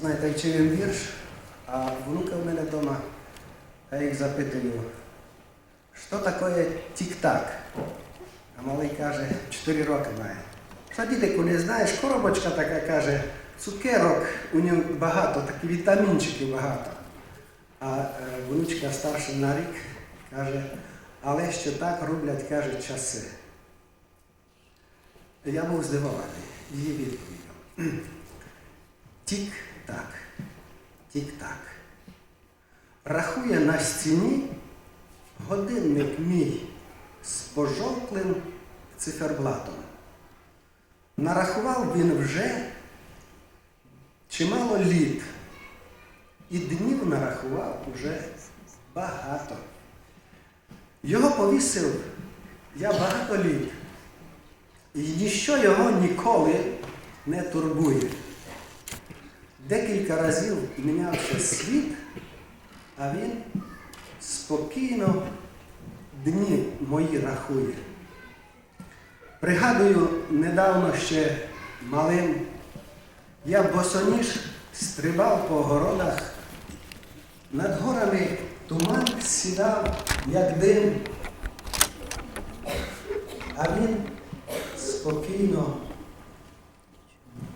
Знаєте, вчив він вірш, а внука в мене вдома, я їх запитую, що таке тік-так? А малий каже, 4 роки має. Що дідику не знаєш, коробочка така каже, цукерок, у нього багато, такі вітамінчиків багато. А е, внучка старша на рік каже, але що так роблять, каже, часи. Я був здивований її відповіддю. Тік-так, тік-так. Рахує на стіні годинник мій з пожовклим циферблатом. Нарахував він вже чимало літ, і днів нарахував уже багато. Його повісив я багато літ, і ніщо його ніколи не турбує. Декілька разів мінявся світ, а він спокійно дні мої рахує. Пригадую, недавно ще малим. Я босоніж стрибав по городах, над горами туман сідав, як дим, а він спокійно,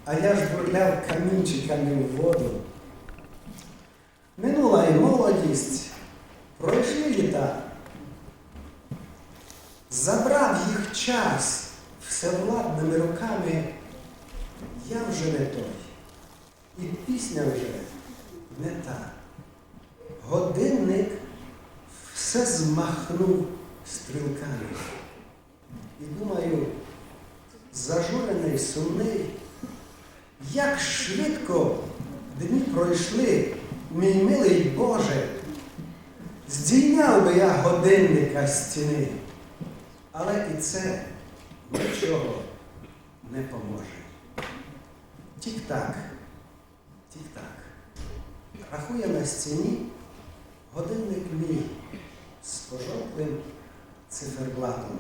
а я ж бурляв камінчиками в воду. Минула і молодість, пройшли літа. Забрав їх час всевладними руками, я вже не той. І пісня вже не та. Годинник все змахнув стрілками. І думаю, зажурений, сумний, як швидко дні пройшли, мій милий Боже, здійняв би я годинника стіни, але і це нічого не поможе. Тік-так, тік-так. Рахує на стіні годинник мій з пожовклим циферблатом.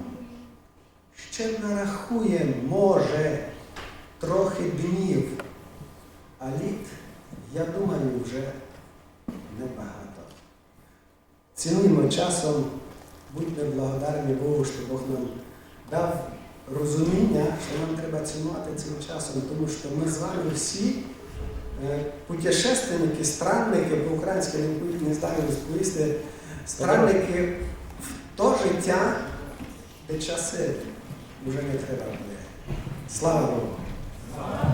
Ще нарахує, може, трохи днів, а літ, я думаю, вже небагато. Цінуємо часом, будьте благодарні Богу, що Бог нам дав розуміння, що нам треба цінувати цим часом, тому що ми з вами всі е, путешественники, странники, по-українськи не здатні розповісти, странники в то життя, де часи вже не треба буде. Слава Богу! Amen.